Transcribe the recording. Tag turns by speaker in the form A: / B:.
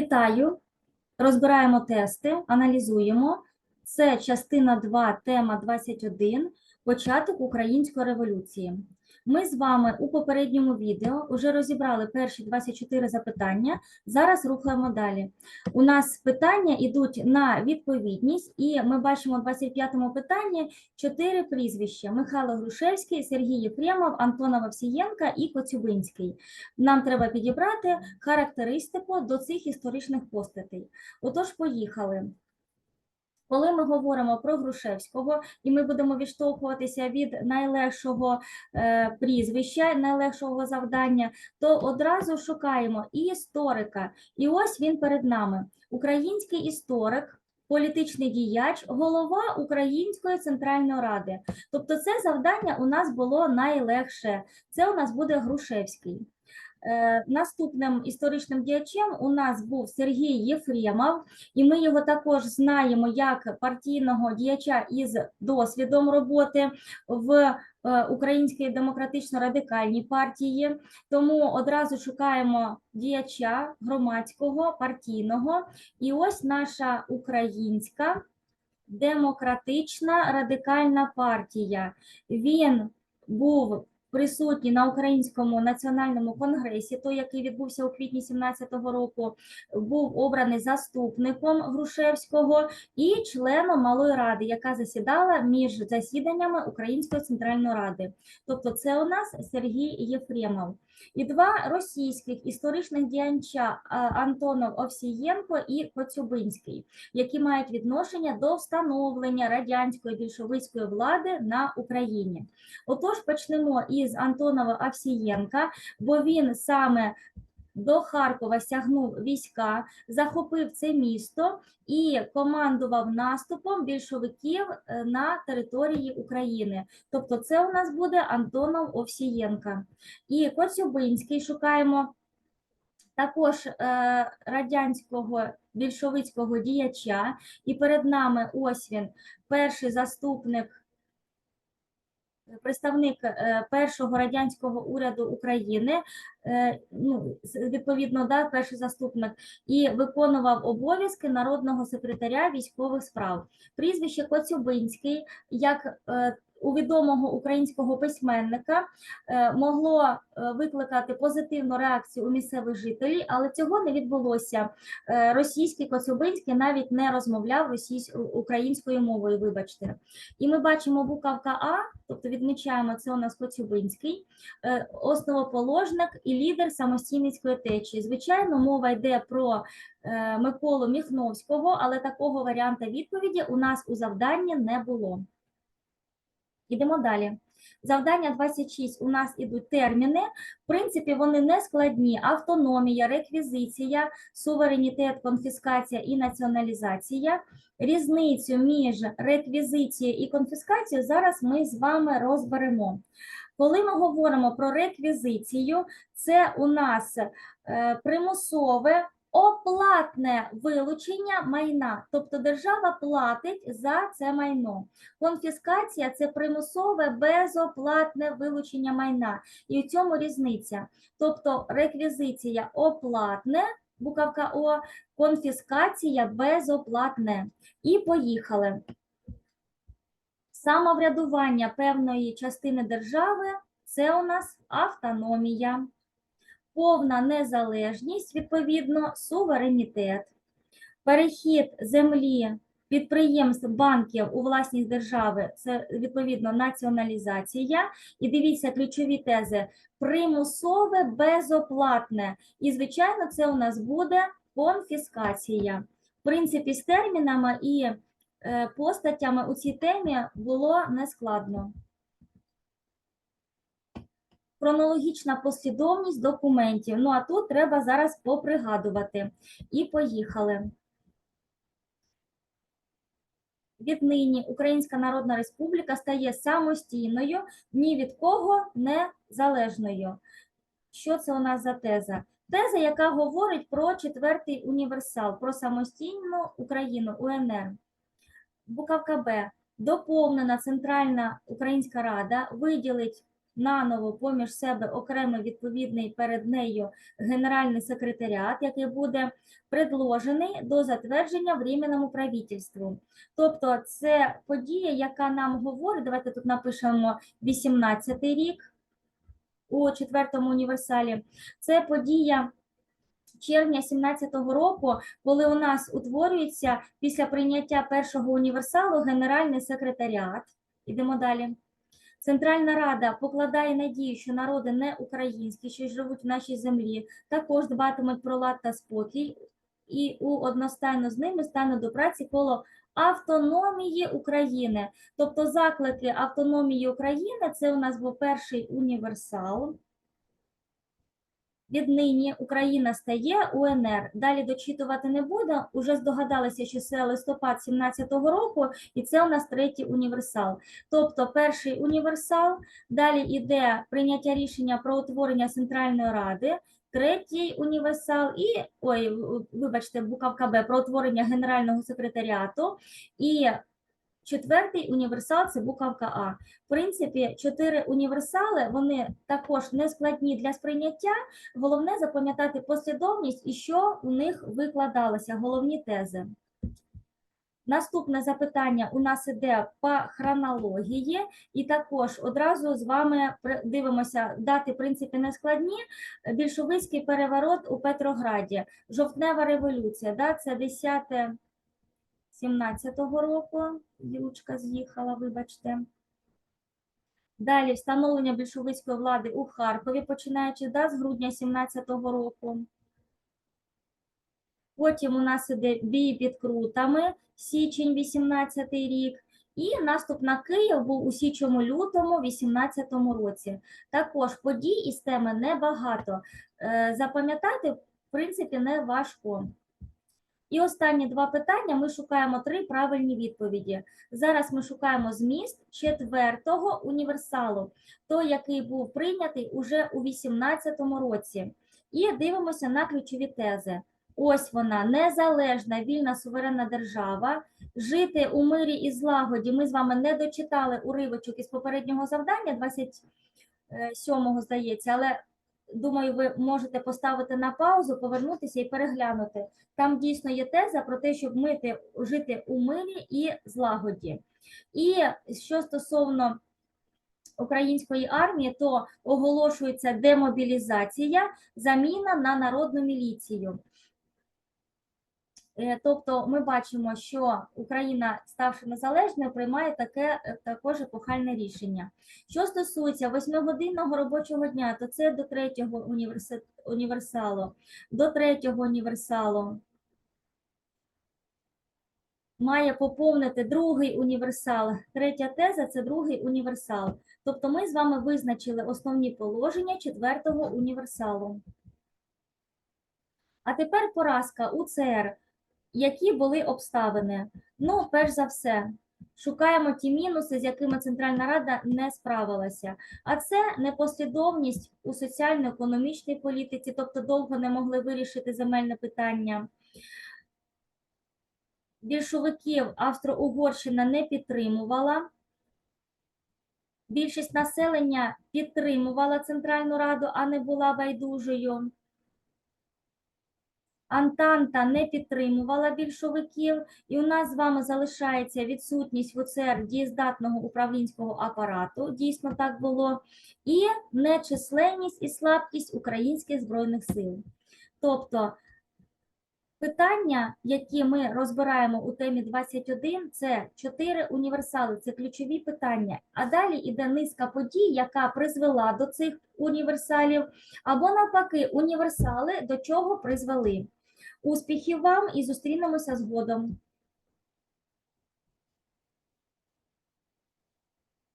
A: Вітаю! Розбираємо тести, аналізуємо. Це частина 2, тема 21 Початок української революції. Ми з вами у попередньому відео вже розібрали перші 24 запитання. Зараз рухаємо далі. У нас питання йдуть на відповідність, і ми бачимо в 25-му питанні чотири прізвища: Михайло Грушевський, Сергій Єфремов, Антонов Овсієнка і Коцюбинський. Нам треба підібрати характеристику до цих історичних постатей. Отож, поїхали. Коли ми говоримо про Грушевського, і ми будемо відштовхуватися від найлегшого е, прізвища, найлегшого завдання, то одразу шукаємо і історика. І ось він перед нами: український історик. Політичний діяч, голова Української центральної ради. Тобто, це завдання у нас було найлегше. Це у нас буде Грушевський. Е, Наступним історичним діячем у нас був Сергій Єфремов, і ми його також знаємо як партійного діяча із досвідом роботи в е, Українській демократично-радикальній партії. Тому одразу шукаємо діяча громадського, партійного. І ось наша українська демократична радикальна партія. Він був присутній на Українському національному конгресі, той, який відбувся у квітні 17-го року, був обраний заступником Грушевського і членом Малої ради, яка засідала між засіданнями Української центральної ради. Тобто, це у нас Сергій Єфремов. І два російських історичних діяча Антонов Овсієнко і Коцюбинський, які мають відношення до встановлення радянської більшовицької влади на Україні. Отож, почнемо із Антонова Овсієнка, бо він саме до Харкова сягнув війська, захопив це місто і командував наступом більшовиків е, на території України. Тобто, це у нас буде Антонов Овсієнка. І Коцюбинський шукаємо також е, радянського більшовицького діяча. І перед нами ось він, перший заступник представник е, першого радянського уряду України, е, ну, відповідно, да, перший заступник, і виконував обов'язки народного секретаря військових справ. Прізвище Коцюбинський, як е, у відомого українського письменника, е, могло е, викликати позитивну реакцію у місцевих жителів, але цього не відбулося. Е, Російський Коцюбинський навіть не розмовляв українською мовою, вибачте. І ми бачимо буковка А, тобто відмічаємо, це у нас Коцюбинський, основоположник і лідер самостійницької течії. Звичайно, мова йде про Миколу Міхновського, але такого варіанта відповіді у нас у завданні не було. Ідемо далі. Завдання 26 у нас ідуть терміни. В принципі, вони не складні: автономія, реквізиція, суверенітет, конфіскація і націоналізація. Різницю між реквізицією і конфіскацією зараз ми з вами розберемо. Коли ми говоримо про реквізицію, це у нас е, примусове оплатне вилучення майна, тобто держава платить за це майно. Конфіскація це примусове безоплатне вилучення майна. І в цьому різниця. Тобто реквізиція оплатне, буковка О, конфіскація безоплатне. І поїхали. Самоврядування певної частини держави це у нас автономія, повна незалежність, відповідно, суверенітет, перехід землі, підприємств, банків у власність держави це відповідно націоналізація. І дивіться ключові тези: примусове безоплатне. І, звичайно, це у нас буде конфіскація. В принципі, з термінами і е, постатями у цій темі було нескладно. Хронологічна послідовність документів. Ну а тут треба зараз попригадувати. І поїхали. Віднині Українська Народна Республіка стає самостійною, ні від кого не залежною. Що це у нас за теза? Теза, яка говорить про четвертий універсал, про самостійну Україну УНР. Буковка Б. Доповнена Центральна Українська Рада виділить наново поміж себе окремий відповідний перед нею генеральний секретаріат, який буде предложений до затвердження Временному правительству. Тобто це подія, яка нам говорить, давайте тут напишемо 18-й рік у четвертому універсалі. Це подія червня 17-го року, коли у нас утворюється після прийняття першого універсалу Генеральний секретаріат. Ідемо далі. Центральна Рада покладає надію, що народи не українські, що живуть в нашій землі, також дбатимуть про лад та спокій, і у одностайно з ними стане до праці коло автономії України. Тобто заклики автономії України це у нас був перший універсал. Віднині Україна стає УНР. Далі дочитувати не буду. Уже здогадалися, що це листопад 17-го року, і це у нас третій універсал. Тобто перший універсал, далі йде прийняття рішення про утворення Центральної Ради, третій універсал і ой, вибачте, буковка Б про утворення Генерального секретаріату. І четвертий універсал це буковка А. В принципі, чотири універсали вони також не складні для сприйняття. Головне запам'ятати послідовність і що у них викладалося, головні тези. Наступне запитання у нас іде по хронології, і також одразу з вами дивимося дати, в принципі, не складні. Більшовицький переворот у Петрограді, жовтнева революція, да, це 10 17-го року. Юлочка з'їхала, вибачте. Далі встановлення більшовицької влади у Харкові, починаючи да, з грудня 17-го року. Потім у нас іде бій під крутами, січень 18 рік. І наступ на Київ був у січому-лютому 18 році. Також подій із теми небагато. Е, Запам'ятати, в принципі, не важко. І останні два питання ми шукаємо три правильні відповіді. Зараз ми шукаємо зміст четвертого універсалу, той, який був прийнятий уже у 18-му році. І дивимося на ключові тези. Ось вона незалежна, вільна суверенна держава. Жити у мирі і злагоді. Ми з вами не дочитали уривочок із попереднього завдання, 27-го, здається, але думаю, ви можете поставити на паузу, повернутися і переглянути. Там дійсно є теза про те, щоб мити, жити у мирі і злагоді. І що стосовно української армії, то оголошується демобілізація, заміна на народну міліцію. Е, Тобто ми бачимо, що Україна, ставши незалежною, приймає таке е, також епохальне рішення. Що стосується восьмигодинного робочого дня, то це до третього універси- універсалу. До третього універсалу має поповнити другий універсал. Третя теза це другий універсал. Тобто ми з вами визначили основні положення четвертого універсалу. А тепер поразка УЦР. Які були обставини? Ну, перш за все, шукаємо ті мінуси, з якими Центральна Рада не справилася. А це непослідовність у соціально-економічній політиці, тобто довго не могли вирішити земельне питання. Більшовиків Австро-Угорщина не підтримувала. Більшість населення підтримувала Центральну Раду, а не була байдужою. Антанта не підтримувала більшовиків, і у нас з вами залишається відсутність в УЦР дієздатного управлінського апарату, дійсно так було, і нечисленність і слабкість українських збройних сил. Тобто питання, які ми розбираємо у темі 21, це чотири універсали, це ключові питання. А далі іде низка подій, яка призвела до цих універсалів, або навпаки, універсали до чого призвели. Успіхів вам і зустрінемося згодом.